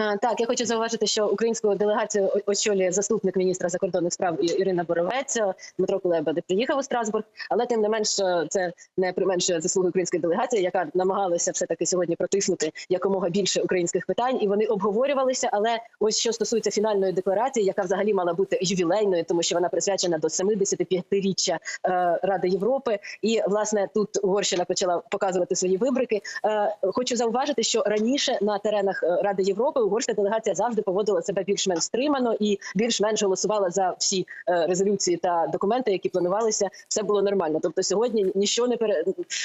Е, Так, я хочу зауважити, що українську делегацію очолює заступник міністра закордонних справ Ірина Боровець. Дмитро Кулеба не приїхав у Страсбург, але тим не менш е, це не применшує заслуги української делегації, яка намагалася все таки сьогодні протиснути якомога більше українських питань, і вони обговорювалися. Але ось що стосується фінальної декларації, яка взагалі мала бути ювілейною, тому що вона присвячена до 75-річчя е, Ради Європи. І власне тут Угорщина почала показувати свої вибрики. Хочу зауважити, що раніше на теренах Ради Європи угорська делегація завжди поводила себе більш-менш стримано і більш-менш голосувала за всі е, резолюції та документи, які планувалися. Все було нормально. Тобто сьогодні нічого не пере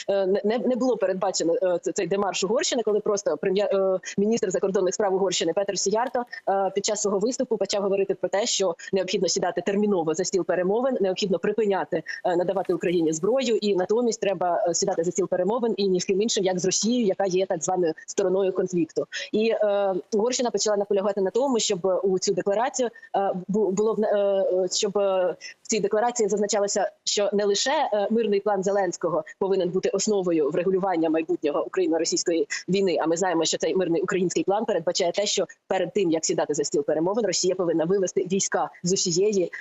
е, не, не було передбачено е, цей демарш Угорщини, коли просто прем'єр е, міністр закордонних справ Угорщини Петер Сіярто під час свого виступу почав говорити про те, що необхідно сідати терміново за стіл перемовин, необхідно припиняти надавати Україні зброю, і натомість треба сідати за стіл перемовин і ні з ким іншим, як з Росією, яка є так званою стороною конфлікту. І е, Угорщина почала наполягати на тому, щоб у цю декларацію е, було е, щоб е, в цій декларації зазначалося, що не лише е, мирний план Зеленського повинен бути основою врегулювання майбутнього україно-російської війни. А ми знаємо, що цей мирний український план передбачає те, що перед тим як сідати за стіл перемовин, Росія повинна вивести війська з усієї.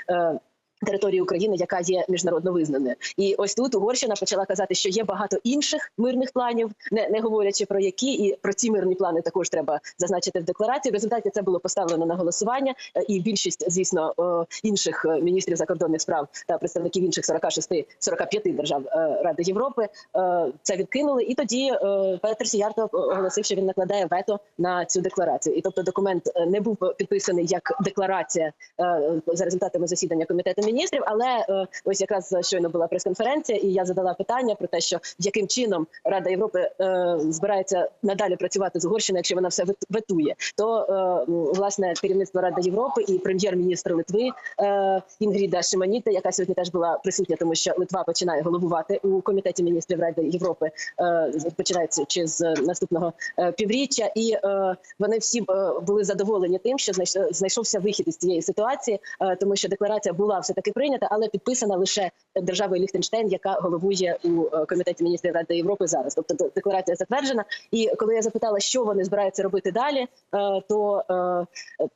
Території України, яка є міжнародно визнаною, і ось тут Угорщина почала казати, що є багато інших мирних планів, не, не говорячи про які, і про ці мирні плани також треба зазначити в декларації. В результаті це було поставлено на голосування, е, і більшість, звісно, е, інших е, міністрів закордонних справ та представників інших 46-45 держав Ради Європи це відкинули. І тоді Петр Сіярто оголосив, що він накладає вето на цю декларацію. І тобто документ не був підписаний як декларація за результатами засідання комітету міністрів. Але е, ось якраз щойно була прес-конференція, і я задала питання про те, що яким чином Рада Європи е, збирається надалі працювати з Угорщиною, якщо вона все вет- ветує. То е, власне керівництво Ради Європи і прем'єр-міністр Литви Інгріда Шиманіта, яка сьогодні теж була присутня, тому що Литва починає головувати у комітеті міністрів Ради Європи, е, починаючи з наступного півріччя, і вони всі були задоволені тим, що знайш- знайшовся вихід із цієї ситуації, тому що декларація була все таки прийнята, але підписана лише державою Ліхтенштейн, яка головує у е, комітеті міністрів Ради Європи зараз. Тобто декларація затверджена. І коли я запитала, що вони збираються робити далі, е, то е,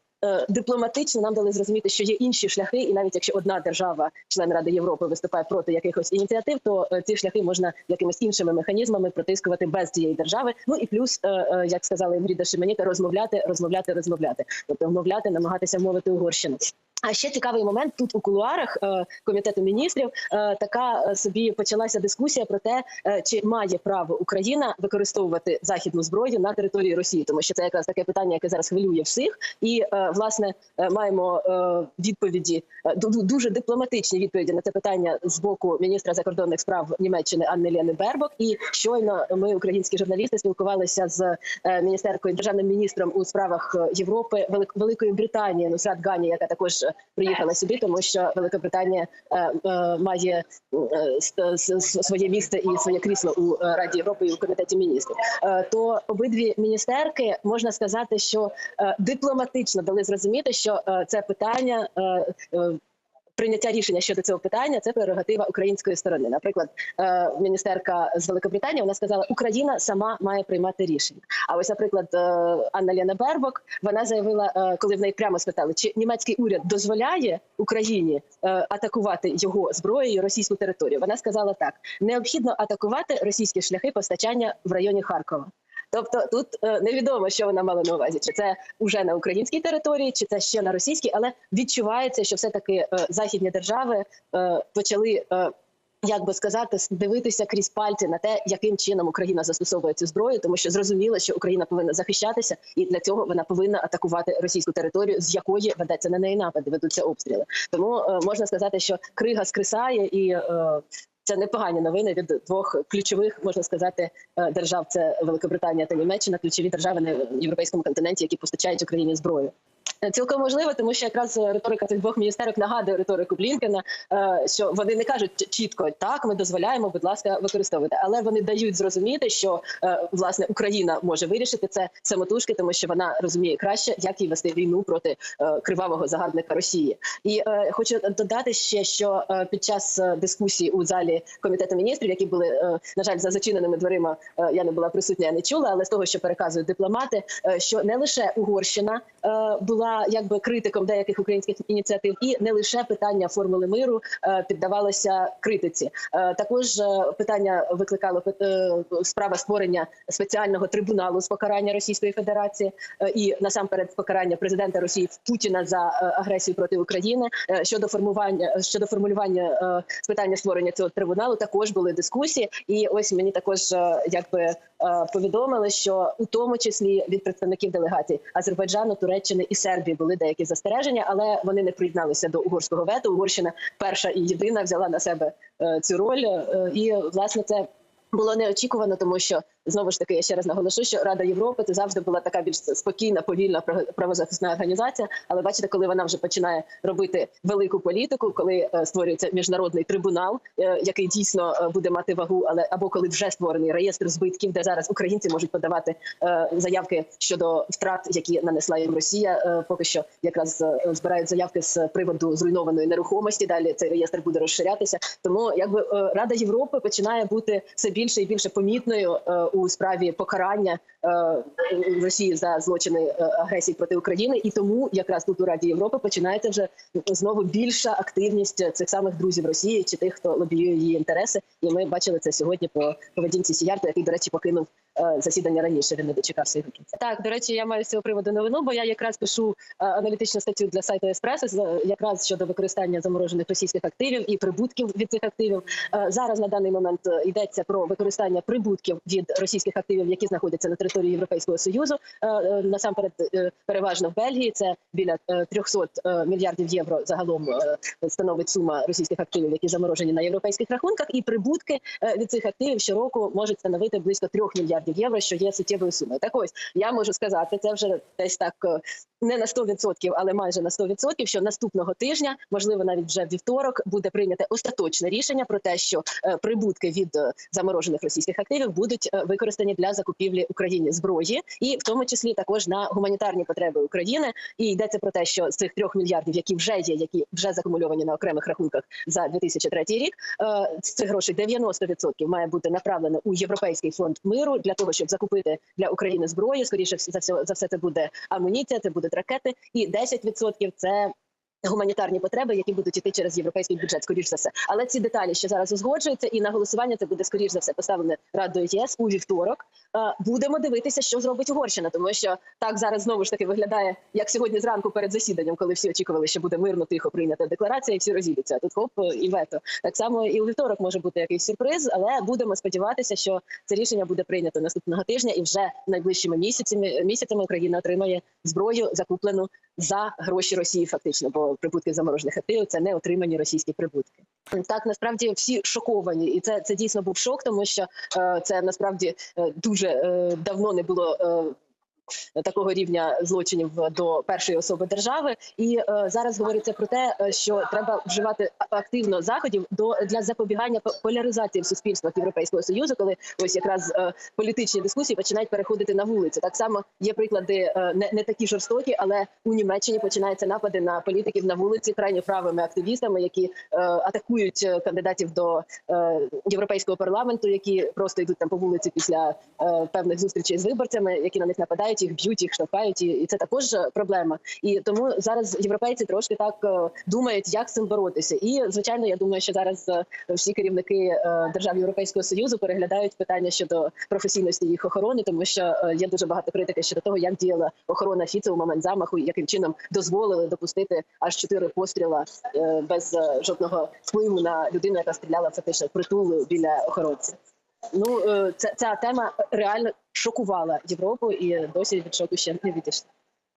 дипломатично нам дали зрозуміти, що є інші шляхи, і навіть якщо одна держава, член Ради Європи, виступає проти якихось ініціатив, то е, ці шляхи можна якимись іншими механізмами протискувати без цієї держави. Ну і плюс, е, е, як сказала Інгріда Шеменіка, розмовляти, розмовляти, розмовляти, тобто вмовляти, намагатися мовити Угорщину. А ще цікавий момент тут у кулуарах е, комітету міністрів е, така е, собі почалася дискусія про те, е, чи має право Україна використовувати західну зброю на території Росії, тому що це якраз таке питання, яке зараз хвилює всіх. І е, власне е, маємо е, відповіді е, дуже дипломатичні відповіді на це питання з боку міністра закордонних справ Німеччини Анни Лєни Бербок. І щойно ми, українські журналісти, спілкувалися з е, міністеркою державним міністром у справах е, Європи Великої Британії Нусрат Гані, яка також е, приїхала сюди, тому що Велика Британія е, е, має е, своє місце і своє крісло у е, Раді Європи і у комітеті міністрів. Е, То обидві міністерки можна сказати, що е, дипломатично дали зрозуміти, що е, це питання. е, е, Прийняття рішення щодо цього питання це прерогатива української сторони. Наприклад, міністерка з Великобританії вона сказала, Україна сама має приймати рішення. А ось, наприклад, Анна Лена Бербок вона заявила, коли в неї прямо спитали, чи німецький уряд дозволяє Україні атакувати його зброєю російську територію. Вона сказала так: необхідно атакувати російські шляхи постачання в районі Харкова. Тобто тут е, невідомо, що вона мала на увазі, чи це вже на українській території, чи це ще на російській, але відчувається, що все таки е, західні держави е, почали. Як би сказати, дивитися крізь пальці на те, яким чином Україна застосовує цю зброю, тому що зрозуміло, що Україна повинна захищатися, і для цього вона повинна атакувати російську територію, з якої ведеться на неї напади, ведуться обстріли. Тому можна сказати, що крига скрисає, і це непогані новини від двох ключових, можна сказати, е, держав: це Великобританія та Німеччина, ключові держави на європейському континенті, які постачають Україні зброю. Цілком можливо, тому що якраз риторика цих двох міністерок нагадує риторику Блінкена, е, що вони не кажуть чітко так, ми дозволяємо, будь ласка, використовуйте, але вони дають зрозуміти, що е, власне Україна може вирішити це самотужки, тому що вона розуміє краще, як їй вести війну проти е, кривавого загарбника Росії. І е, хочу додати ще, що е, під час е, дискусії у залі комітету міністрів, які були е, на жаль за зачиненими дверима, е, я не була присутня, я не чула, але з того, що переказують дипломати, е, що не лише Угорщина е, була якби критиком деяких українських ініціатив, і не лише питання формули миру е, піддавалося критиці. Е, Також е, питання викликало справа створення спеціального трибуналу з покарання Російської Федерації і насамперед покарання президента Росії Путіна за агресію проти України щодо формування щодо формулювання питання створення цього трибуналу. Також були дискусії, і ось мені також якби повідомили, що у тому числі від представників делегацій Азербайджану, Туреччини і Сербії були деякі застереження, але вони не приєдналися до угорського вето. Угорщина перша і єдина взяла на себе е, цю роль, е, і власне це. Було неочікувано, тому що знову ж таки я ще раз наголошу, що Рада Європи це завжди була така більш спокійна, повільна право- правозахисна організація. Але бачите, коли вона вже починає робити велику політику, коли е, створюється міжнародний трибунал, е, який дійсно е, буде мати вагу, але або коли вже створений реєстр збитків, де зараз українці можуть подавати заявки щодо втрат, які нанесла їм Росія. Поки що якраз збирають заявки з приводу зруйнованої нерухомості. Далі цей реєстр буде розширятися. Тому якби Рада Європи починає бути все більше і більше помітною е, у справі покарання е, Росії за злочини е, агресії проти України, і тому якраз тут у Раді Європи починається вже знову більша активність цих самих друзів Росії чи тих, хто лобіює її інтереси. І ми бачили це сьогодні по поведінці Сіярта, який, до речі, покинув засідання раніше. Він не дочекався його кінця. Так, до речі, я маю з цього приводу новину, бо я якраз пишу е, аналітичну статтю для сайту Еспресо з- якраз щодо використання заморожених російських активів і прибутків від цих активів. Е, Зараз на даний момент е, йдеться про використання прибутків від російських активів, які знаходяться на території Європейського союзу. Е, е, Насамперед, е, переважно в Бельгії. Це біля е, 300 е, мільярдів євро загалом е, становить сума російських активів, які заморожені на європейських рахунках, і прибутки е, від цих активів щороку можуть становити близько 3 мільярдів євро, що є суттєвою сумою. Так ось я можу сказати, це вже десь так е, не на 100%, але майже на 100%, що наступного тижня, можливо, навіть вже вівторок, буде прийняте остаточне рішення про те, що е, прибутки від е, заморожених російських активів будуть використані для закупівлі Україні зброї, і в тому числі також на гуманітарні потреби України. І йдеться про те, що з цих трьох мільярдів, які вже є, які вже закумульовані на окремих рахунках за 2003 рік, з цих грошей 90% має бути направлено у європейський фонд миру для того, щоб закупити для України зброю. Скоріше за все за все це буде амуніція, це будуть ракети, і 10% – це Гуманітарні потреби, які будуть іти через європейський бюджет, скоріш за все, але ці деталі ще зараз узгоджуються, і на голосування це буде скоріш за все поставлене радою ЄС у вівторок. Е, Будемо дивитися, що зробить Угорщина, тому що так зараз знову ж таки виглядає, як сьогодні зранку перед засіданням, коли всі очікували, що буде мирно тихо прийнята декларація, і всі розійдуться. Тут хоп і вето. Так само і у вівторок може бути якийсь сюрприз, але будемо сподіватися, що це рішення буде прийнято наступного тижня, і вже найближчими місяцями місяцями Україна отримає зброю закуплену за гроші Росії, фактично, бо прибутки заморожених активів це не отримані російські прибутки. Так насправді всі шоковані, і це це дійсно був шок, тому що е, це насправді е, дуже е, давно не було. Е, Такого рівня злочинів до першої особи держави, і е, зараз говориться про те, е, що треба вживати активно заходів до для запобігання по- поляризації в суспільствах Європейського союзу, коли ось якраз е, політичні дискусії починають переходити на вулицю. Так само є приклади не, не такі жорстокі, але у Німеччині починаються напади на політиків на вулиці крайньо правими активістами, які атакують кандидатів до європейського парламенту, які просто йдуть там по вулиці після певних зустрічей з виборцями, які на них нападають, їх б'ють, їх штовхають, і, це також проблема. І тому зараз європейці трошки так е, думають, як з цим боротися. І звичайно, я думаю, що зараз е, всі керівники е, держав Європейського союзу переглядають питання щодо професійності їх охорони, тому що є дуже багато критики щодо того, як діяла охорона Фіце у момент замаху, і яким чином дозволили допустити аж чотири постріла без жодного впливу на людину, яка стріляла фактично в притул біля охоронця. Ну е, ця, ця тема реально шокувала Європу і досі від шоку ще не відійшла.